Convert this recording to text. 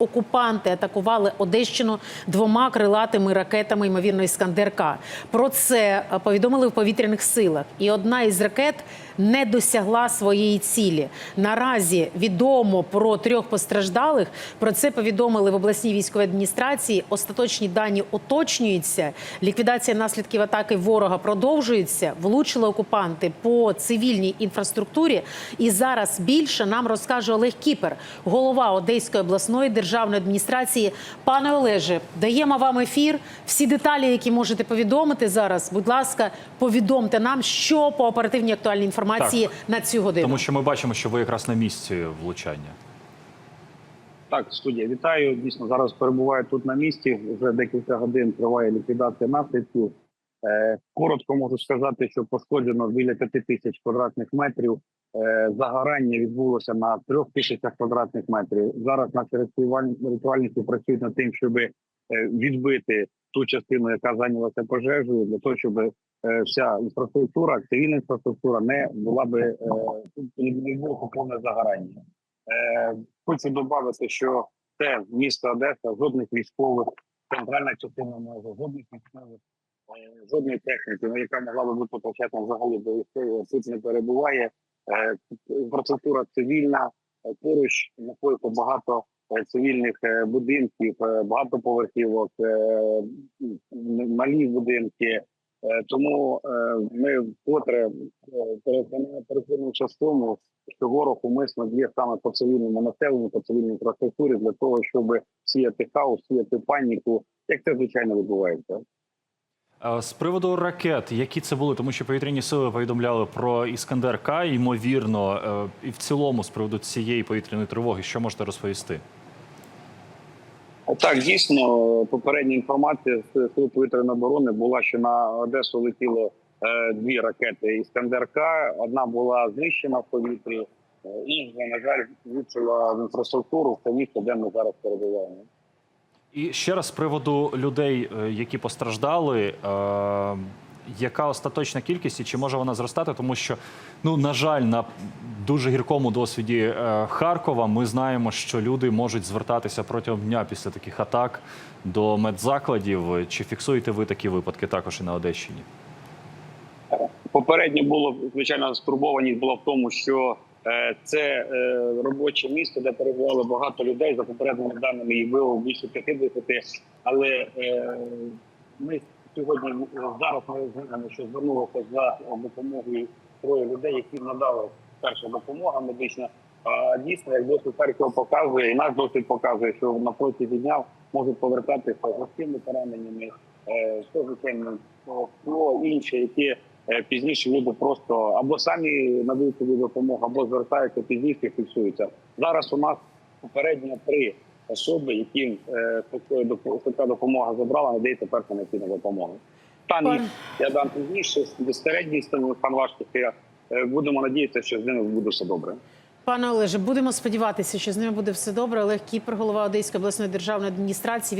Окупанти атакували Одещину двома крилатими ракетами, ймовірно, Іскандер-К. Про це е, повідомили в повітряних силах. І одна із ракет не досягла своєї цілі. Наразі відомо про трьох постраждалих. Про це повідомили в обласній військовій адміністрації. Остаточні дані уточнюються. Ліквідація наслідків атаки ворога продовжується. Влучили окупанти по цивільній інфраструктурі. І зараз більше нам розкаже Олег Кіпер, голова Одеської обласної державної адміністрації. Пане Олеже, даємо вам ефір. Всі деталі, які можете повідомити зараз, будь ласка, повідомте нам, що по оперативній актуальній інформації на цю годину. Тому що ми бачимо, що ви якраз на місці влучання. Так, студія, вітаю. Дійсно, зараз перебуваю тут на місці. Вже декілька годин триває ліквідація наслідків. Е, коротко можу сказати, що пошкоджено біля 5 тисяч квадратних метрів. Е, загорання відбулося на трьох тисячах квадратних метрів. Зараз наші рятувальники працюють над тим, щоб відбити ту частину, яка зайнялася пожежею, для того, щоб е, вся інфраструктура, цивільна інфраструктура не була би е, повне загорання. Е, Хочу додати, що це місто Одеса, жодних військових, центральна частина може, жодних військових, е, жодної техніки, ну, яка могла би бути початку взагалі до військового, тут не перебуває. Е, Інфраструктура цивільна, е, поруч знаходиться багато е, цивільних е, будинків, е, багатоповерхівок, е, малі будинки. Е, Тому е, ми вкотре е, переконуємося в тому, що ворог умисно діє саме по цивільному населенню, по цивільній інфраструктурі для того, щоб сіяти хаос, сіяти паніку, як це звичайно відбувається. Е, З приводу ракет, які це були, тому що повітряні сили повідомляли про Іскандер К, ймовірно, е, і в цілому з приводу цієї повітряної тривоги, що можете розповісти? Так, дійсно, попередня інформація з Сил повітряної оборони була, що на Одесу летіло е, дві ракети Іскандер-К. Одна була знищена в повітрі, інша, на жаль, влучила в інфраструктуру в те місце, де ми зараз перебуваємо. І ще раз з приводу людей, е, які постраждали. е, Яка остаточна кількість і чи може вона зростати? Тому що, ну на жаль, на дуже гіркому досвіді е, Харкова ми знаємо, що люди можуть звертатися протягом дня після таких атак до медзакладів. Чи фіксуєте ви такі випадки також і на Одещині? Попередньо було звичайно стурбованість була в тому, що це е, робоче місто, де перебувало багато людей. За попередніми даними їх було більше 50, Але е, ми сьогодні е, зараз ми знаємо, що звернулося за допомогою троє людей, які надали перша допомога медична. А дійсно, як досвід Харкова показує, і наш досвід показує, що на протязі дня можуть повертатися з важкими пораненнями, е, звичайно про інше, які е, пізніше люди просто або самі надають собі допомогу, або звертаються пізніше і фіксуються. Зараз у нас попередньо три особи, яким е, така допомога забрала, надається перша необхідна допомога. Пан- я дам пізніше, середній стан стан важкості. Е, Будемо надіятися, що з ними буде все добре. Пане Олеже, будемо сподіватися, що з ними буде все добре. Олег Кіпер, голова Одеської обласної державної адміністрації.